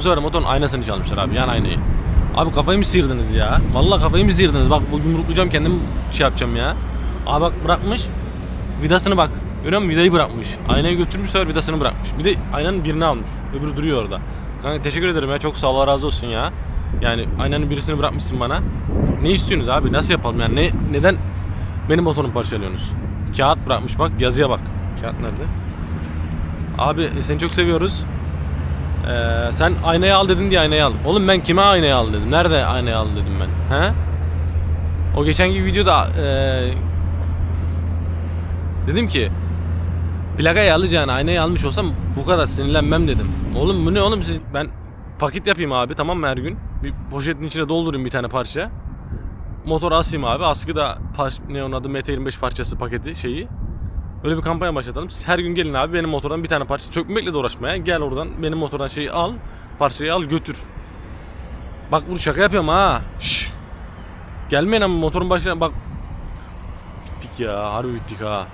Bu sefer motorun aynasını çalmışlar abi yan aynayı. Abi kafayı mı sıyırdınız ya? Vallahi kafayı mı sıyırdınız? Bak bu yumruklayacağım kendim şey yapacağım ya. Abi bak bırakmış. Vidasını bak. Musun? Vidayı bırakmış. Aynayı götürmüş sefer vidasını bırakmış. Bir de aynanın birini almış. Öbürü duruyor orada. Kanka teşekkür ederim ya. Çok sağ ol. Allah razı olsun ya. Yani aynanın birisini bırakmışsın bana. Ne istiyorsunuz abi? Nasıl yapalım yani? Ne, neden benim motorumu parçalıyorsunuz? Kağıt bırakmış bak. Yazıya bak. Kağıt nerede? Abi e, seni çok seviyoruz. Ee, sen aynayı al dedin diye aynayı al. Oğlum ben kime aynayı al dedim. Nerede aynayı al dedim ben. He? O geçenki videoda ee, dedim ki plakayı alacağını aynayı almış olsam bu kadar sinirlenmem dedim. Oğlum bu ne oğlum siz ben paket yapayım abi tamam mı her gün? Bir poşetin içine doldurayım bir tane parça. Motor asayım abi. Askı da ne onun adı MT25 parçası paketi şeyi. Öyle bir kampanya başlatalım. Siz her gün gelin abi benim motordan bir tane parça sökmekle de uğraşmaya. Gel oradan benim motordan şeyi al. Parçayı al götür. Bak bu şaka yapıyorum ha. Şş. Gelmeyin ama motorun başına bak. Bittik ya harbi bittik ha.